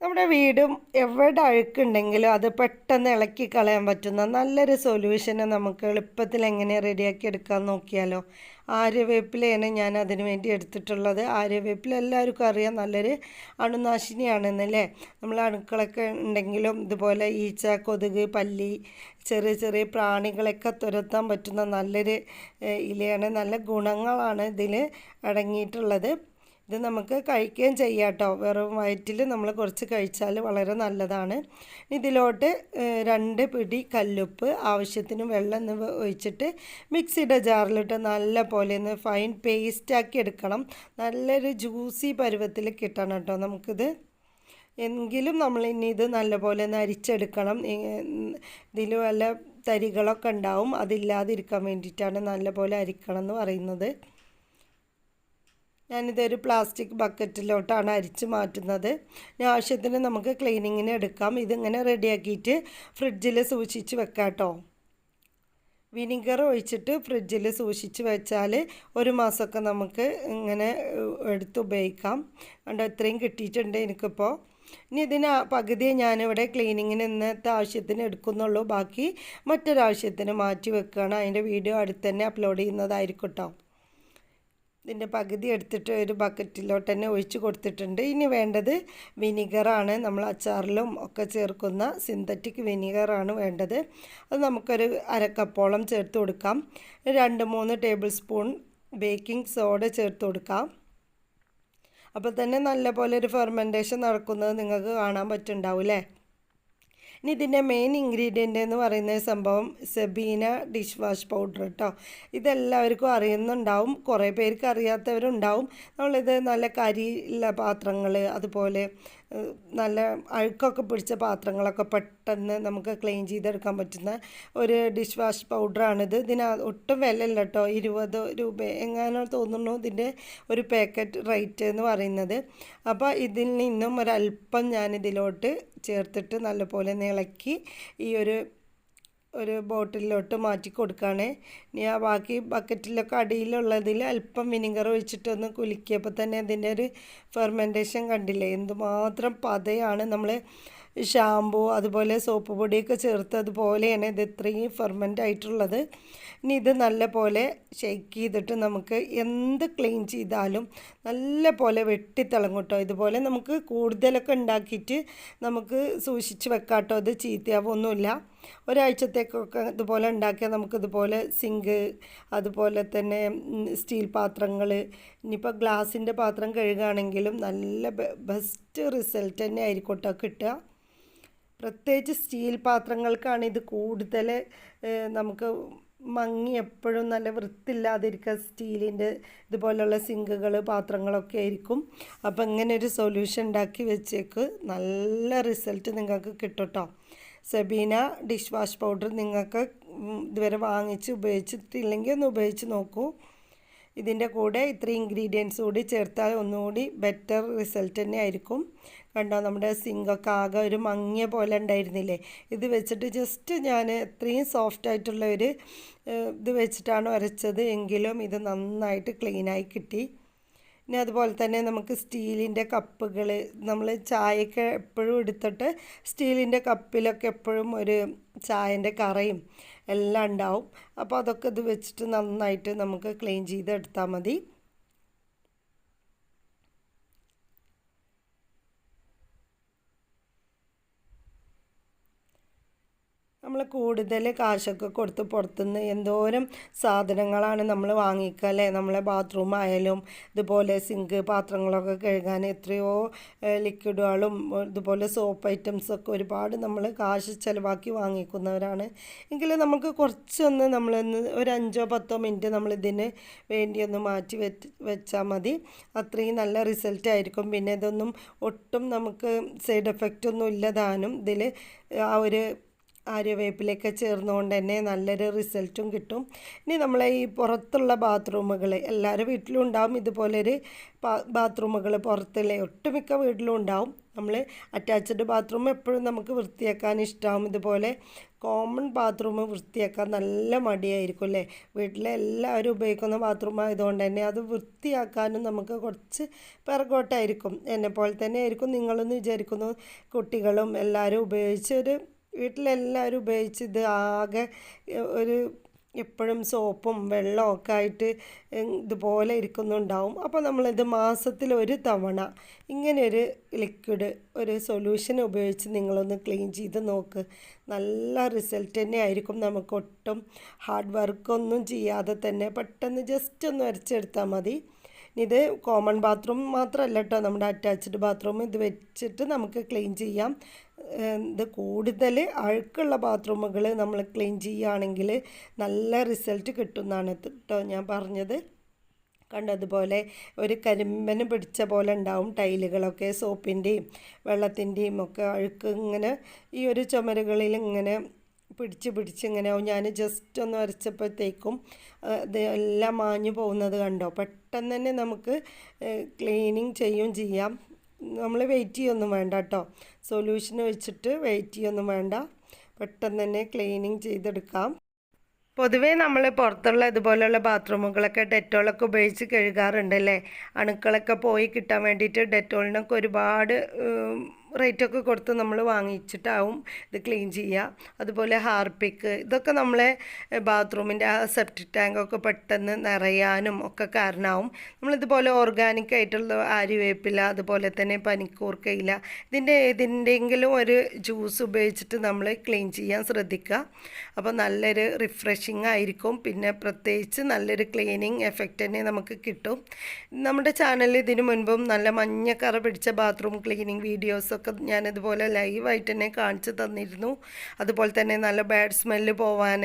നമ്മുടെ വീടും എവിടെ അഴുക്കുണ്ടെങ്കിലും അത് പെട്ടെന്ന് ഇളക്കി കളയാൻ പറ്റുന്ന നല്ലൊരു സൊല്യൂഷന് നമുക്ക് എളുപ്പത്തിൽ എങ്ങനെ റെഡിയാക്കി എടുക്കാൻ നോക്കിയാലോ? ആര്യവേപ്പിലയാണ് ഞാൻ അതിന് വേണ്ടി എടുത്തിട്ടുള്ളത്. ആര്യവേപ്പില എല്ലാവർക്കും അറിയാം നല്ലൊരു അണുനാശിനിയാണെന്നല്ലേ? നമ്മൾ അണുക്കളൊക്കെ ഉണ്ടെങ്കിലും ഇതുപോലെ ഈച്ച കൊതുക് പല്ലി ചെറിയ ചെറിയ പ്രാണികളൊക്കെ തുരത്താൻ പറ്റുന്ന നല്ലൊരു ഇലയാണ്. നല്ല ഗുണങ്ങളാണ് ഇതിൽ അടങ്ങിയിട്ടുള്ളത്. ഇത് നമുക്ക് കഴിക്കുകയും ചെയ്യാം കേട്ടോ വെറും വയറ്റിൽ നമ്മൾ കുറച്ച് കഴിച്ചാൽ വളരെ നല്ലതാണ്. ഇതിലോട്ട് രണ്ട് പിടി കല്ലുപ്പ് ആവശ്യത്തിന് വെള്ളം ഒഴിച്ചിട്ട് മിക്സിയുടെ ജാറിലിട്ട് നല്ല പോലെ ഒന്ന് ഫൈൻ പേസ്റ്റാക്കി എടുക്കണം. നല്ലൊരു ജ്യൂസി പരുവത്തിൽ കിട്ടണം കേട്ടോ നമുക്കിത്. എങ്കിലും നമ്മൾ ഇനി ഇത് നല്ലപോലെ ഒന്ന് അരിച്ചെടുക്കണം. ഇതിൽ വല്ല തരികളൊക്കെ ഉണ്ടാവും. അതില്ലാതിരിക്കാൻ വേണ്ടിയിട്ടാണ് നല്ലപോലെ അരിക്കണം എന്ന് പറയുന്നത്. ഞാനിതൊരു പ്ലാസ്റ്റിക് ബക്കറ്റിലോട്ടാണ് അരിച്ച് മാറ്റുന്നത്. ആവശ്യത്തിന് നമുക്ക് ക്ലീനിങ്ങിന് എടുക്കാം. ഇതിങ്ങനെ റെഡിയാക്കിയിട്ട് ഫ്രിഡ്ജിൽ സൂക്ഷിച്ച് വെക്കാം കേട്ടോ വിനിഗർ ഒഴിച്ചിട്ട് ഫ്രിഡ്ജിൽ സൂക്ഷിച്ച് വെച്ചാൽ ഒരു മാസമൊക്കെ നമുക്ക് ഇങ്ങനെ എടുത്ത് ഉപയോഗിക്കാം. കണ്ടോ ഇത്രയും കിട്ടിയിട്ടുണ്ട് എനിക്കിപ്പോൾ ഇനി ഇതിന് പകുതിയെ ഞാനിവിടെ ക്ലീനിങ്ങിന് ഇന്നത്തെ ആവശ്യത്തിന് എടുക്കുന്നുള്ളൂ. ബാക്കി മറ്റൊരാവശ്യത്തിന് മാറ്റി വെക്കുകയാണ് അതിന്റെ വീഡിയോ അടുത്ത് തന്നെ അപ്ലോഡ് ചെയ്യുന്നതായിരിക്കും കേട്ടോ ഇതിന്റെ പകുതി എടുത്തിട്ട് ഒരു ബക്കറ്റിലോട്ട് തന്നെ ഒഴിച്ച് കൊടുത്തിട്ടുണ്ട്. ഇനി വേണ്ടത് വിനിഗറാണ്. നമ്മൾ അച്ചാറിലും ഒക്കെ ചേർക്കുന്ന സിന്തറ്റിക് വിനിഗറാണ് വേണ്ടത്. അത് നമുക്കൊരു അരക്കപ്പോളം ചേർത്ത് കൊടുക്കാം. രണ്ട് മൂന്ന് ടേബിൾ സ്പൂൺ ബേക്കിംഗ് സോഡ ചേർത്ത് കൊടുക്കാം. അപ്പോൾ തന്നെ നല്ലപോലെ ഒരു ഫെർമെന്റേഷൻ നടക്കുന്നത് നിങ്ങൾക്ക് കാണാൻ പറ്റുന്നുണ്ടാവും അല്ലേ? ഇനി ഇതിന്റെ മെയിൻ ഇൻഗ്രീഡിയന്റ് എന്ന് പറയുന്ന സംഭവം സെബീന ഡിഷ് വാഷ് പൗഡർ കേട്ടോ ഇതെല്ലാവർക്കും അറിയുന്നുണ്ടാവും കുറേ പേർക്ക് അറിയാത്തവരുണ്ടാവും. നമ്മളിത് നല്ല കരിയുള്ള പാത്രങ്ങൾ അതുപോലെ നല്ല അഴുക്കൊക്കെ പിടിച്ച പാത്രങ്ങളൊക്കെ പെട്ടെന്ന് നമുക്ക് ക്ലീൻ ചെയ്തെടുക്കാൻ പറ്റുന്ന ഒരു ഡിഷ് വാഷ് പൗഡറാണിത്. ഇതിന് ഒട്ടും വില ഇല്ല കേട്ടോ. ഇരുപത് രൂപ എങ്ങാനോ തോന്നുന്നു ഇതിന്റെ ഒരു പാക്കറ്റ് റേറ്റ് എന്ന് പറയുന്നത്. അപ്പോൾ ഇതിൽ നിന്നും ഒരല്പം ഞാനിതിലോട്ട് ചേർത്തിട്ട് നല്ലപോലെ നിളക്കി ഈ ഒരു ഒരു ബോട്ടിലോട്ട് മാറ്റി കൊടുക്കുകയാണ് ഇനി ആ ബാക്കി ബക്കറ്റിലൊക്കെ അടിയിലുള്ളതിൽ അല്പം വിനിഗർ ഒഴിച്ചിട്ടൊന്ന് കുലുക്കിയപ്പോൾ തന്നെ അതിന്റെ ഒരു ഫെർമെന്റേഷൻ കണ്ടില്ലേ? എന്തുമാത്രം പതയാണ് നമ്മൾ ഷാമ്പു അതുപോലെ സോപ്പ് പൊടിയൊക്കെ ചേർത്തതുപോലെയാണ് ഇത് ഇത്രയും ഫെർമെന്റ് ആയിട്ടുള്ളത്. ഇനി ഇത് നല്ല പോലെ ഷെയ്ക്ക് ചെയ്തിട്ട് നമുക്ക് എന്ത് ക്ലീൻ ചെയ്താലും നല്ല പോലെ വെട്ടിത്തിളങ്ങും കേട്ടോ. ഇതുപോലെ നമുക്ക് കൂടുതലൊക്കെ ഉണ്ടാക്കിയിട്ട് നമുക്ക് സൂക്ഷിച്ച് വെക്കാട്ടോ. അത് ചീത്തയാവൊന്നുമില്ല. ഒരാഴ്ചത്തേക്കൊക്കെ ഇതുപോലെ ഉണ്ടാക്കിയാൽ നമുക്കിതുപോലെ സിങ്ക് അതുപോലെ തന്നെ സ്റ്റീൽ പാത്രങ്ങൾ ഇനിയിപ്പോൾ ഗ്ലാസിന്റെ പാത്രം കഴുകുകയാണെങ്കിലും നല്ല ബെസ്റ്റ് റിസൾട്ട് തന്നെ ആയിരിക്കോട്ടെ കേട്ടോ കിട്ടുക. പ്രത്യേകിച്ച് സ്റ്റീൽ പാത്രങ്ങൾക്കാണ് ഇത് കൂടുതൽ നമുക്ക് മങ്ങി എപ്പോഴും നല്ല വൃത്തില്ലാതിരിക്കുക സ്റ്റീലിന്റെ ഇതുപോലുള്ള സിങ്കുകൾ പാത്രങ്ങളൊക്കെ ആയിരിക്കും. അപ്പോൾ ഇങ്ങനെ ഒരു സൊല്യൂഷൻ ഉണ്ടാക്കി വെച്ചേക്ക് നല്ല റിസൾട്ട് നിങ്ങൾക്ക് കിട്ടും കേട്ടോ. സെബീന ഡിഷ് വാഷ് പൗഡർ നിങ്ങൾക്ക് ഇതുവരെ വാങ്ങിച്ച് ഉപയോഗിച്ചിട്ടില്ലെങ്കിൽ ഒന്ന് ഉപയോഗിച്ച് നോക്കൂ. ഇതിന്റെ കൂടെ ഇത്രയും ഇൻഗ്രീഡിയൻസ് കൂടി ചേർത്താൽ ഒന്നുകൂടി ബെറ്റർ റിസൾട്ട് തന്നെ ആയിരിക്കും. കണ്ടോ നമ്മുടെ സിങ്കൊക്കെ ആകെ ഒരു മങ്ങിയ പോലെ ഉണ്ടായിരുന്നില്ലേ? ഇത് വെച്ചിട്ട് ജസ്റ്റ് ഞാൻ ഇത്രയും സോഫ്റ്റ് ആയിട്ടുള്ള ഒരു ഇത് വെച്ചിട്ടാണ് ഉരച്ചത് എങ്കിലും ഇത് നന്നായിട്ട് ക്ലീനായി കിട്ടി. ഇനി അതുപോലെ തന്നെ നമുക്ക് സ്റ്റീലിന്റെ കപ്പുകൾ നമ്മൾ ചായയൊക്കെ എപ്പോഴും എടുത്തിട്ട് സ്റ്റീലിന്റെ കപ്പിലൊക്കെ എപ്പോഴും ഒരു ചായന്റെ കറയും എല്ലാം ഉണ്ടാവും. അപ്പോൾ അതൊക്കെ ഇത് വെച്ചിട്ട് നന്നായിട്ട് നമുക്ക് ക്ലീൻ ചെയ്തെടുത്താൽ മതി. നമ്മൾ കൂടുതൽ കാശൊക്കെ കൊടുത്ത് പുറത്തുനിന്ന് എന്തോരം സാധനങ്ങളാണ് നമ്മൾ വാങ്ങിക്കുക അല്ലേ? നമ്മളെ ബാത്റൂം ആയാലും ഇതുപോലെ സിങ്ക് പാത്രങ്ങളൊക്കെ കഴുകാൻ എത്രയോ ലിക്വിഡുകളും ഇതുപോലെ സോപ്പ് ഐറ്റംസൊക്കെ ഒരുപാട് നമ്മൾ കാശ് ചിലവാക്കി വാങ്ങിക്കുന്നവരാണ്. എങ്കിലും നമുക്ക് കുറച്ചൊന്ന് നമ്മളൊന്ന് ഒരു അഞ്ചോ പത്തോ മിനിറ്റ് നമ്മൾ ഇതിന് വേണ്ടി ഒന്ന് മാറ്റി വെച്ച് വെച്ചാൽ മതി. അത്രയും നല്ല റിസൾട്ട് ആയിരിക്കും. പിന്നെ ഇതൊന്നും ഒട്ടും നമുക്ക് സൈഡ് എഫക്റ്റ് ഒന്നും ഇല്ലതാനും ഇതിൽ ആ ഒരു ആര്യവേപ്പിലൊക്കെ ചേർന്നുകൊണ്ട് തന്നെ നല്ലൊരു റിസൾട്ടും കിട്ടും. ഇനി നമ്മളെ ഈ പുറത്തുള്ള ബാത്റൂമുകൾ എല്ലാവരും വീട്ടിലും ഉണ്ടാവും. ഇതുപോലൊരു ബാത്റൂമുകൾ പുറത്തുള്ള ഒട്ടുമിക്ക വീട്ടിലും ഉണ്ടാവും. നമ്മൾ അറ്റാച്ച്ഡ് ബാത്റൂം എപ്പോഴും നമുക്ക് വൃത്തിയാക്കാൻ ഇഷ്ടമാവും ഇതുപോലെ കോമൺ ബാത്റൂം വൃത്തിയാക്കാൻ നല്ല മടിയായിരിക്കും അല്ലേ? വീട്ടിലെ എല്ലാവരും ഉപയോഗിക്കുന്ന ബാത്റൂം ആയതുകൊണ്ട് തന്നെ അത് വൃത്തിയാക്കാനും നമുക്ക് കുറച്ച് പിറകോട്ടായിരിക്കും. എന്നെപ്പോലെ പോലെ തന്നെ ആയിരിക്കും. നിങ്ങളെന്ന് വിചാരിക്കുന്നു കുട്ടികളും എല്ലാവരും ഉപയോഗിച്ചൊരു വീട്ടിലെല്ലാവരും ഉപയോഗിച്ച് ഇത് ആകെ ഒരു എപ്പോഴും സോപ്പും വെള്ളവും ഒക്കെ ആയിട്ട് ഇതുപോലെ ഇരിക്കുന്നുണ്ടാവും. അപ്പോൾ നമ്മളിത് മാസത്തിൽ ഒരു തവണ ഇങ്ങനെയൊരു ലിക്വിഡ് ഒരു സൊല്യൂഷൻ ഉപയോഗിച്ച് നിങ്ങളൊന്ന് ക്ലീൻ ചെയ്ത് നോക്ക്. നല്ല റിസൾട്ട് തന്നെ ആയിരിക്കും. നമുക്ക് ഒട്ടും ഹാർഡ് വർക്കൊന്നും ചെയ്യാതെ തന്നെ പെട്ടെന്ന് ജസ്റ്റ് ഒന്ന് വരച്ചെടുത്താൽ മതി. ഇത് കോമൺ ബാത്റൂം മാത്രമല്ല കേട്ടോ നമ്മുടെ അറ്റാച്ച്ഡ് ബാത്റൂം ഇത് വെച്ചിട്ട് നമുക്ക് ക്ലീൻ ചെയ്യാം. ഇത് കൂടുതൽ അഴുക്കുള്ള ബാത്റൂമുകൾ നമ്മൾ ക്ലീൻ ചെയ്യുകയാണെങ്കിൽ നല്ല റിസൾട്ട് കിട്ടുമെന്നാണ് കേട്ടോ ഞാൻ പറഞ്ഞത്. കണ്ടതുപോലെ ഒരു കരിമ്പന് പിടിച്ച പോലെ ഉണ്ടാവും ടൈലുകളൊക്കെ സോപ്പിന്റെയും വെള്ളത്തിന്റെയും ഒക്കെ അഴുക്ക് ഇങ്ങനെ ഈ ഒരു ചുമരുകളിൽ ഇങ്ങനെ പിടിച്ച് പിടിച്ച് ഇങ്ങനെ ഞാൻ ജസ്റ്റ് ഒന്ന് വരച്ചപ്പോഴത്തേക്കും ഇത് എല്ലാം മാഞ്ഞു പോകുന്നത് കണ്ടോ? പെട്ടെന്ന് തന്നെ നമുക്ക് ക്ലീനിങ് ചെയ്യും ചെയ്യാം. നമ്മൾ വെയിറ്റ് ചെയ്യൊന്നും വേണ്ട കേട്ടോ. സൊല്യൂഷൻ വെച്ചിട്ട് വെയിറ്റ് ചെയ്യൊന്നും വേണ്ട. പെട്ടെന്ന് തന്നെ ക്ലീനിങ് ചെയ്തെടുക്കാം. പൊതുവേ നമ്മൾ പുറത്തുള്ള ഇതുപോലെയുള്ള ബാത്റൂമുകളൊക്കെ ഡെറ്റോളൊക്കെ ഉപയോഗിച്ച് കഴുകാറുണ്ടല്ലേ? അണുക്കളൊക്കെ പോയി കിട്ടാൻ വേണ്ടിയിട്ട് ഡെറ്റോളിനൊക്കെ ഒരുപാട് റേറ്റൊക്കെ കൊടുത്ത് നമ്മൾ വാങ്ങിച്ചിട്ടാവും ഇത് ക്ലീൻ ചെയ്യുക. അതുപോലെ ഹാർപ്പിക്ക് ഇതൊക്കെ നമ്മളെ ബാത്റൂമിന്റെ ആ സെപ്റ്റിക് ടാങ്കൊക്കെ പെട്ടെന്ന് നിറയാനും ഒക്കെ കാരണമാവും നമ്മളിതുപോലെ ഓർഗാനിക് ആയിട്ടുള്ള ആര്യവേപ്പില അതുപോലെ തന്നെ പനിക്കൂർക്കയില ഇതിന്റെ ഏതിന്റെങ്കിലും ഒരു ജ്യൂസ് ഉപയോഗിച്ചിട്ട് നമ്മൾ ക്ലീൻ ചെയ്യാൻ ശ്രദ്ധിക്കുക. അപ്പോൾ നല്ലൊരു റിഫ്രഷിങ് ആയിരിക്കും. പിന്നെ പ്രത്യേകിച്ച് നല്ലൊരു ക്ലീനിങ് എഫക്റ്റ് തന്നെ നമുക്ക് കിട്ടും. നമ്മുടെ ചാനലിൽ ഇതിനു മുൻപും നല്ല മഞ്ഞക്കറ പിടിച്ച ബാത്റൂം ക്ലീനിങ് വീഡിയോസ് ഒക്കെ ഞാനിതുപോലെ ലൈവായിട്ട് തന്നെ കാണിച്ചു തന്നിരുന്നു. അതുപോലെ തന്നെ നല്ല ബാഡ് സ്മെല്ല് പോവാൻ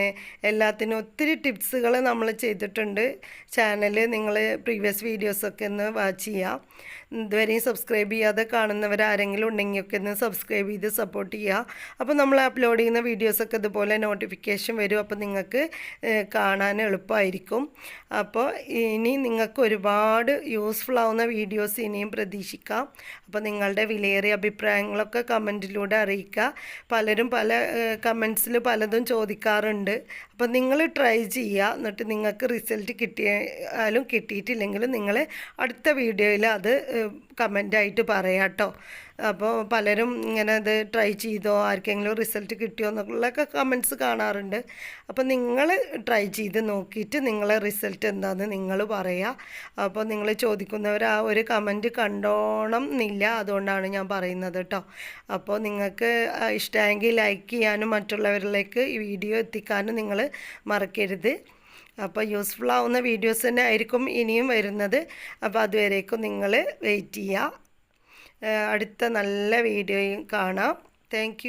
എല്ലാത്തിനും ഒത്തിരി ടിപ്സുകൾ നമ്മൾ ചെയ്തിട്ടുണ്ട്. ചാനൽ നിങ്ങൾ പ്രീവിയസ് വീഡിയോസൊക്കെ ഒന്ന് വാച്ച് ചെയ്യാം. ഇതുവരെയും സബ്സ്ക്രൈബ് ചെയ്യാതെ കാണുന്നവർ ആരെങ്കിലും ഉണ്ടെങ്കിൽ ഒക്കെ ഒന്ന് സബ്സ്ക്രൈബ് ചെയ്ത് സപ്പോർട്ട് ചെയ്യുക അപ്പോൾ നമ്മൾ അപ്ലോഡ് ചെയ്യുന്ന വീഡിയോസൊക്കെ ഇതുപോലെ നോട്ടിഫിക്കേഷൻ വരും. അപ്പോൾ നിങ്ങൾക്ക് കാണാൻ എളുപ്പമായിരിക്കും അപ്പോൾ ഇനി നിങ്ങൾക്ക് ഒരുപാട് യൂസ്ഫുൾ ആവുന്ന വീഡിയോസ് ഇനിയും പ്രതീക്ഷിക്കാം. അപ്പോൾ നിങ്ങളുടെ വിലയേറിയ അഭിപ്രായങ്ങളൊക്കെ കമന്റിലൂടെ അറിയിക്കുക. പലരും പല കമൻസിൽ പലതും ചോദിക്കാറുണ്ട്. അപ്പം നിങ്ങൾ ട്രൈ ചെയ്യുക. എന്നിട്ട് നിങ്ങൾക്ക് റിസൾട്ട് കിട്ടിയാലും കിട്ടിയിട്ടില്ലെങ്കിലും നിങ്ങൾ അടുത്ത വീഡിയോയിൽ അത് കമന്റായിട്ട് പറയാം കേട്ടോ അപ്പോൾ പലരും ഇങ്ങനെ ഇത് ട്രൈ ചെയ്തോ ആർക്കെങ്കിലും റിസൾട്ട് കിട്ടിയോ എന്നുള്ളൊക്കെ കമൻസ് കാണാറുണ്ട്. അപ്പോൾ നിങ്ങൾ ട്രൈ ചെയ്ത് നോക്കിയിട്ട് നിങ്ങളെ റിസൾട്ട് എന്താണെന്ന് നിങ്ങൾ പറയുക അപ്പോൾ നിങ്ങൾ ചോദിക്കുന്നവർ ആ ഒരു കമന്റ് കണ്ടോണം എന്നില്ല അതുകൊണ്ടാണ് ഞാൻ പറയുന്നത് കേട്ടോ അപ്പോൾ നിങ്ങൾക്ക് ഇഷ്ടമെങ്കിൽ ലൈക്ക് ചെയ്യാനും മറ്റുള്ളവരിലേക്ക് ഈ വീഡിയോ എത്തിക്കാനും നിങ്ങൾ മറക്കരുത്. അപ്പോൾ യൂസ്ഫുൾ ആവുന്ന വീഡിയോസ് തന്നെ ആയിരിക്കും ഇനിയും വരുന്നത്. അപ്പോൾ അതുവരേക്കും നിങ്ങൾ വെയിറ്റ് ചെയ്യുക അടുത്ത നല്ല വീഡിയോയും കാണാം. താങ്ക്